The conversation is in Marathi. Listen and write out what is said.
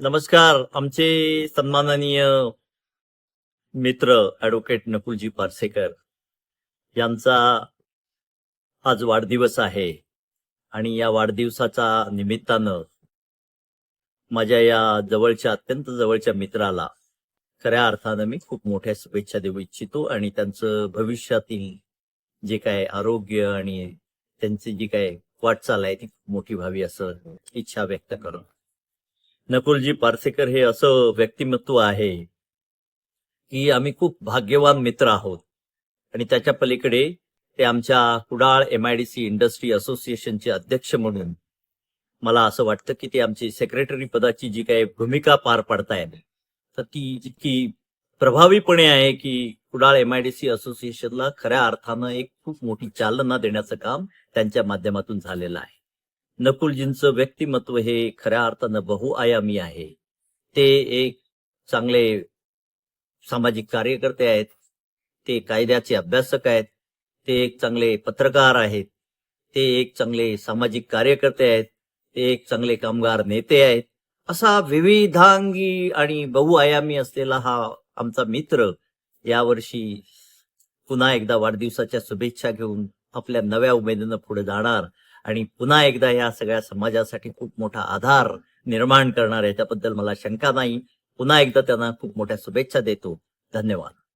नमस्कार आमचे सन्माननीय मित्र ॲडव्होकेट नकुलजी पारसेकर यांचा आज वाढदिवस आहे आणि या वाढदिवसाच्या निमित्तानं माझ्या या जवळच्या अत्यंत जवळच्या मित्राला खऱ्या अर्थानं मी खूप मोठ्या शुभेच्छा देऊ इच्छितो आणि त्यांचं भविष्यातील जे काय आरोग्य आणि त्यांची जी काय वाटचाल आहे ती खूप मोठी व्हावी असं इच्छा व्यक्त करून नकुलजी पारसेकर हे असं व्यक्तिमत्व आहे की आम्ही खूप भाग्यवान मित्र आहोत. आणि त्याच्या पलीकडे ते आमच्या Kudal M I D C industry असोसिएशनचे अध्यक्ष म्हणून मला असं वाटतं की ते आमची सेक्रेटरी पदाची जी काही भूमिका पार पाडतायत तर ती इतकी प्रभावीपणे आहे की Kudal M I D C असोसिएशनला खऱ्या अर्थानं एक खूप मोठी चालना देण्याचं काम त्यांच्या माध्यमातून झालेलं आहे. नकुलजींचं व्यक्तिमत्व हे खऱ्या अर्थानं बहुआयामी आहे. ते एक चांगले सामाजिक कार्यकर्ते आहेत. ते कायद्याचे अभ्यासक आहेत. ते एक चांगले पत्रकार आहेत. ते एक चांगले सामाजिक कार्यकर्ते आहेत. ते एक चांगले कामगार नेते आहेत. असा विविधांगी आणि बहुआयामी असलेला हा आमचा मित्र यावर्षी पुन्हा एकदा वाढदिवसाच्या शुभेच्छा घेऊन आपल्या नव्या उमेदीनं पुढे जाणार. आणि पुन्हा एकदा या सगळ्या समाजासाठी खूप मोठा आधार निर्माण करणार आहे. याच्याबद्दल मला शंका नाही. पुन्हा एकदा त्यांना खूप मोठ्या शुभेच्छा देतो. धन्यवाद.